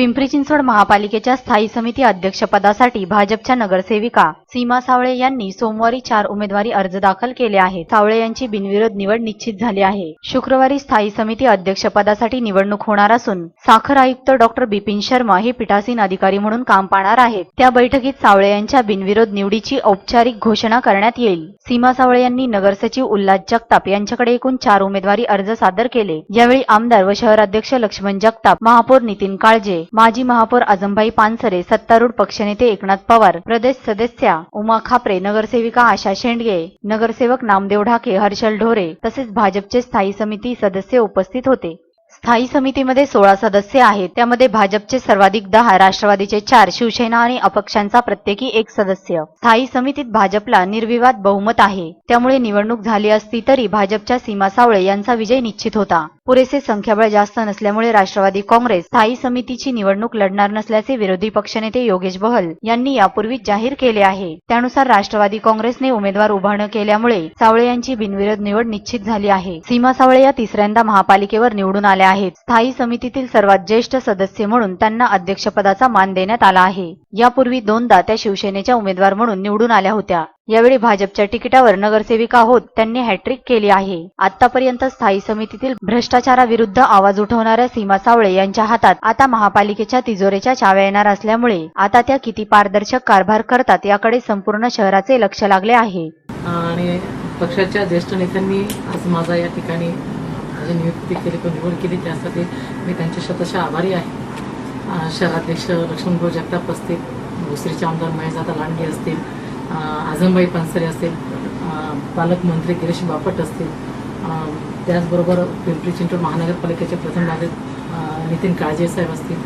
पिंपरी चिंचवड महापालिकेच्या स्थायी समिती अध्यक्षपदासाठी भाजपच्या नगरसेविका सीमा सावळे यांनी सोमवारी चार उमेदवारी अर्ज दाखल केले आहेत. सावळे यांची बिनविरोध निवड निश्चित झाली आहे. शुक्रवारी स्थायी समिती अध्यक्षपदासाठी निवडणूक होणार असून साखर आयुक्त डॉक्टर बिपिन शर्मा हे पीठासीन अधिकारी म्हणून काम पाहणार आहेत. त्या बैठकीत सावळे यांच्या बिनविरोध निवडीची औपचारिक घोषणा करण्यात येईल. सीमा सावळे यांनी नगरसचिव उल्हास जगताप यांच्याकडे एकूण चार उमेदवारी अर्ज सादर केले. यावेळी आमदार व शहराध्यक्ष लक्ष्मण जगताप महापौर नितीन काळजे माजी महापौर आजमभाई पानसरे सत्तारूढ पक्षनेते एकनाथ पवार प्रदेश सदस्या उमा खापरे नगरसेविका आशा शेंडगे नगरसेवक नामदेव ढाके हर्षल ढोरे तसेच भाजपचे स्थायी समिती सदस्य उपस्थित होते. स्थायी समितीमध्ये सोळा सदस्य आहेत. त्यामध्ये भाजपचे सर्वाधिक दहा राष्ट्रवादीचे चार शिवसेना आणि अपक्षांचा प्रत्येकी एक सदस्य. स्थायी समितीत भाजपला निर्विवाद बहुमत आहे. त्यामुळे निवडणूक झाली असती तरी भाजपच्या सीमा सावळे यांचा विजय निश्चित होता. पुरेसे संख्याबळ जास्त नसल्यामुळे राष्ट्रवादी काँग्रेस स्थायी समितीची निवडणूक लढणार नसल्याचे विरोधी पक्षनेते योगेश बहल यांनी यापूर्वीच जाहीर केले आहे. त्यानुसार राष्ट्रवादी काँग्रेसने उमेदवार उभारणं न केल्यामुळे सावळे यांची बिनविरोध निवड निश्चित झाली आहे. सीमा सावळे या तिसऱ्यांदा महापालिकेवर निवडून आल्या आहेत. स्थायी समितीतील सर्वात ज्येष्ठ सदस्य म्हणून त्यांना अध्यक्षपदाचा मान देण्यात आला आहे. यापूर्वी दोनदा त्या शिवसेनेच्या उमेदवार म्हणून निवडून आल्या होत्या. यावेळी भाजपच्या तिकिटावर नगरसेविका होत त्यांनी हॅट्रिक केली आहे. आतापर्यंत स्थायी समितीतील भ्रष्टाचाराविरुद्ध आवाज उठवणाऱ्या सीमा सावळे यांच्या हातात आता महापालिकेच्या तिजोरीच्या चाव्या येणार असल्यामुळे आता त्या किती पारदर्शक कारभार करतात याकडे संपूर्ण शहराचे लक्ष लागले आहे. आणि पक्षाच्या ज्येष्ठ नेत्यांनी आज माझा या ठिकाणी माझी नियुक्ती केली किंवा निवड केली त्यासाठी मी त्यांचे शतशः आभारी आहे. शहराध्यक्ष लक्ष्मणभाऊ जगताप असतील भोसरीचे आमदार महेशदादा लांडगे असतील आझमबाई पानसरे असतील पालकमंत्री गिरीश बापट असतील त्याचबरोबर पिंपरी चिंचवड महानगरपालिकेचे प्रथम नागरिक नितीन काळजे साहेब असतील